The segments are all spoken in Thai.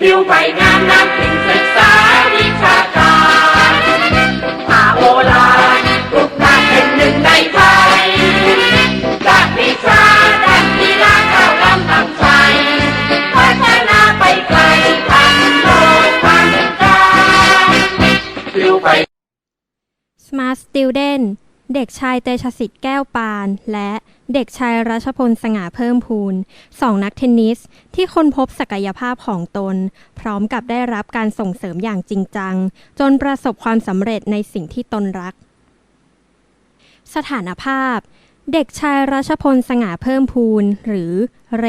ผิวใบงามน้ำพิงศึกษาวิชาการพาโอลานทุกด้านเป็นหนึ่งในไทยจากวิชาด้านกีฬาก้าวล้ำตั้งใจพัฒนาไปไกลทันโลกทันการผิวใบ Smart Student เด็กชายเตชสิทธิ์แก้วปาน และ เด็กชายรัชพลสง่าเพิ่มพูนสองนักเทนนิส ที่ค้นพบศักยภาพของตน พร้อมกับได้รับการส่งเสริมอย่างจริงจัง จนประสบความสำเร็จในสิ่งที่ตนรัก สถานภาพ เด็กชายรัชพลสง่าเพิ่มพูนหรือเร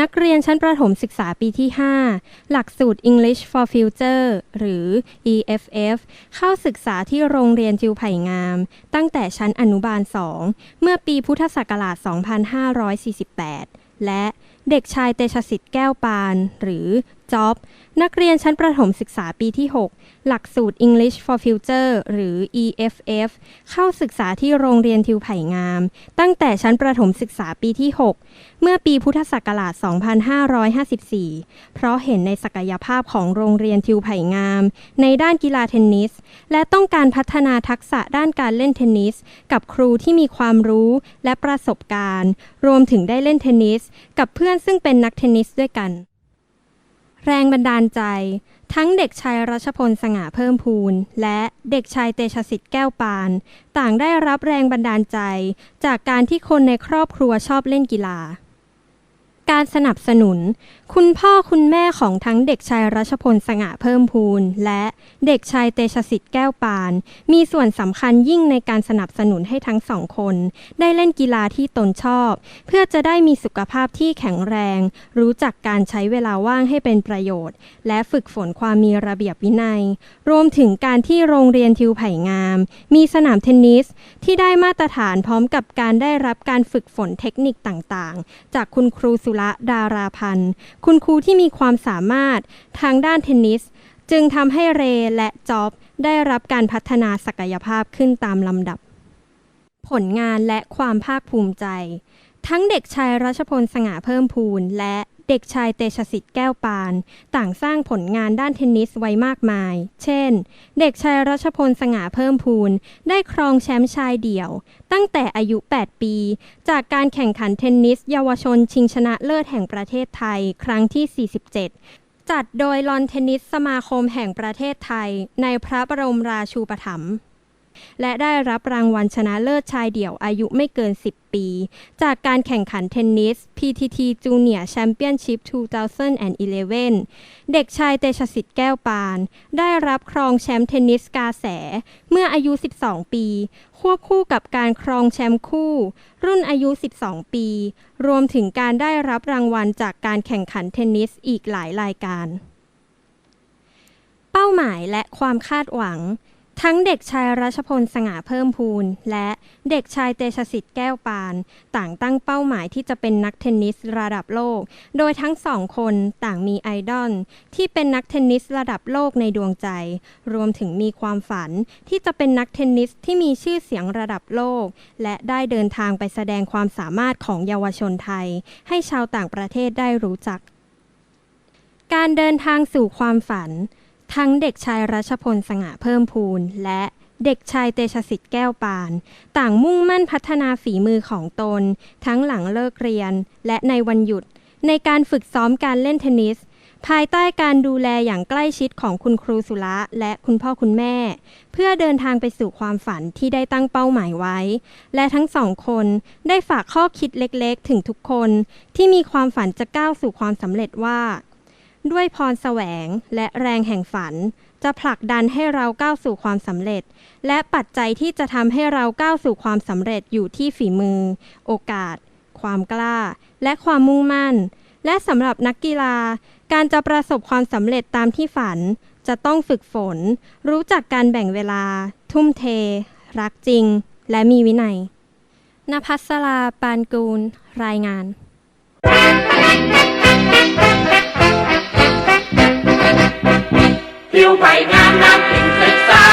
นักเรียนชั้นประถมศึกษาปีที่ 5 หลักสูตร English for Future หรือ EFF เข้าศึกษาที่โรงเรียนจิวไผ่งาม ตั้งแต่ชั้นอนุบาล 2 เมื่อปีพุทธศักราช 2548 และเด็กชายเตชะสิทธิ์แก้วปาน หรือ จ๊อบนักเรียนชั้นประถมศึกษาปีที่ 6 หลักสูตร English for Future หรือ EFF เข้าศึกษาที่โรงเรียนทิวไผ่งาม ตั้งแต่ชั้นประถมศึกษาปีที่ 6 เมื่อปีพุทธศักราช 2554 เพราะเห็นในศักยภาพของโรงเรียนทิวไผ่งาม ในด้านกีฬาเทนนิส และต้องการพัฒนาทักษะด้านการเล่นเทนนิส กับครูที่มีความรู้และประสบการณ์ รวมถึงได้เล่นเทนนิส กับเพื่อนซึ่งเป็นนักเทนนิสด้วยกัน แรงบันดาลใจ ทั้งเด็กชายรัชพลสง่าเพิ่มพูน และเด็กชายเตชะสิทธิ์แก้วปาน ต่างได้รับแรงบันดาลใจ จากการที่คนในครอบครัวชอบเล่นกีฬา การสนับสนุน คุณพ่อคุณแม่ของทั้งเด็กชายรัชพลสง่าเพิ่มพูน และเด็กชายเตชะสิทธิ์แก้วปาน มีส่วนสำคัญยิ่งในการสนับสนุนให้ทั้งสองคน ได้เล่นกีฬาที่ตนชอบ เพื่อจะได้มีสุขภาพที่แข็งแรง รู้จักการใช้เวลาว่างให้เป็นประโยชน์ และฝึกฝนความมีระเบียบวินัย รวมถึงการที่โรงเรียนทิวไผ่งาม มีสนามเทนนิสที่ได้มาตรฐานพร้อมกับการได้รับการฝึกฝนเทคนิคต่างๆ จากคุณครูสุระดาราพันธ์ คุณครูที่มีความสามารถทางด้านเทนนิส จึงทำให้เรและจ็อบได้รับการพัฒนาศักยภาพขึ้นตามลำดับ ผลงานและความภาคภูมิใจ ทั้งเด็กชายรัชพลสง่าเพิ่มพูนและ เด็กชายเตชะสิทธิ์แก้วปาน ต่างสร้างผลงานด้านเทนนิสไว้มากมาย เช่น เด็กชายรัชพลสง่าเพิ่มพูน ได้ครองแชมป์ชายเดี่ยว ตั้งแต่อายุ 8 ปี จากการแข่งขันเทนนิส เยาวชนชิงชนะเลิศแห่งประเทศไทย ครั้งที่ 47จัดโดยลอนเทนนิสสมาคมแห่งประเทศไทย ในพระบรมราชูปถัมภ์ และได้รับรางวัลชนะเลิศชายเดี่ยวอายุไม่เกิน 10 ปี จากการแข่งขันเทนนิส PTT Junior Championship 2011 เด็กชายเตชะสิทธิ์แก้วปาน ได้รับครองแชมป์เทนนิสกาแส เมื่ออายุ 12 ปี ควบคู่กับการครองแชมป์คู่ รุ่นอายุ 12 ปี รวมถึงการได้รับรางวัลจากการแข่งขันเทนนิสอีกหลายรายการ เป้าหมายและความคาดหวัง ทั้งเด็กชายรัชพลสง่าเพิ่มพูน และเด็กชายเตชะสิทธิ์แก้วปาน ต่างตั้งเป้าหมายที่จะเป็นนักเทนนิสระดับโลก โดยทั้งสองคนต่างมีไอดอลที่เป็นนักเทนนิสระดับโลกในดวงใจ รวมถึงมีความฝันที่จะเป็นนักเทนนิสที่มีชื่อเสียงระดับโลก และได้เดินทางไปแสดงความสามารถของเยาวชนไทย ให้ชาวต่างประเทศได้รู้จัก การเดินทางสู่ความฝัน ทั้งเด็กชายรัชพลสง่าเพิ่มพูนและเด็กชายเตชะสิทธิ์แก้วปาน ต่างมุ่งมั่นพัฒนาฝีมือของตน ทั้งหลังเลิกเรียน และในวันหยุด ในการฝึกซ้อมการเล่นเทนนิส ภายใต้การดูแลอย่างใกล้ชิดของคุณครูสุระและคุณพ่อคุณแม่ เพื่อเดินทางไปสู่ความฝันที่ได้ตั้งเป้าหมายไว้ และทั้งสองคนได้ฝากข้อคิดเล็กๆ ถึงทุกคน ที่มีความฝันจะก้าวสู่ความสำเร็จว่า ด้วยพรแสวงและแรงแห่งฝัน จะผลักดันให้เราก้าวสู่ความสำเร็จ และปัจจัยที่จะทำให้เราก้าวสู่ความสำเร็จอยู่ที่ฝีมือ โอกาส ความกล้า และความมุ่งมั่น และสำหรับนักกีฬา การจะประสบความสำเร็จตามที่ฝัน จะต้องฝึกฝน รู้จักการแบ่งเวลา ทุ่มเท รักจริง และมีวินัยนภัสราปานกูล รายงาน ผิวไปงานน้ำพิงศึกษา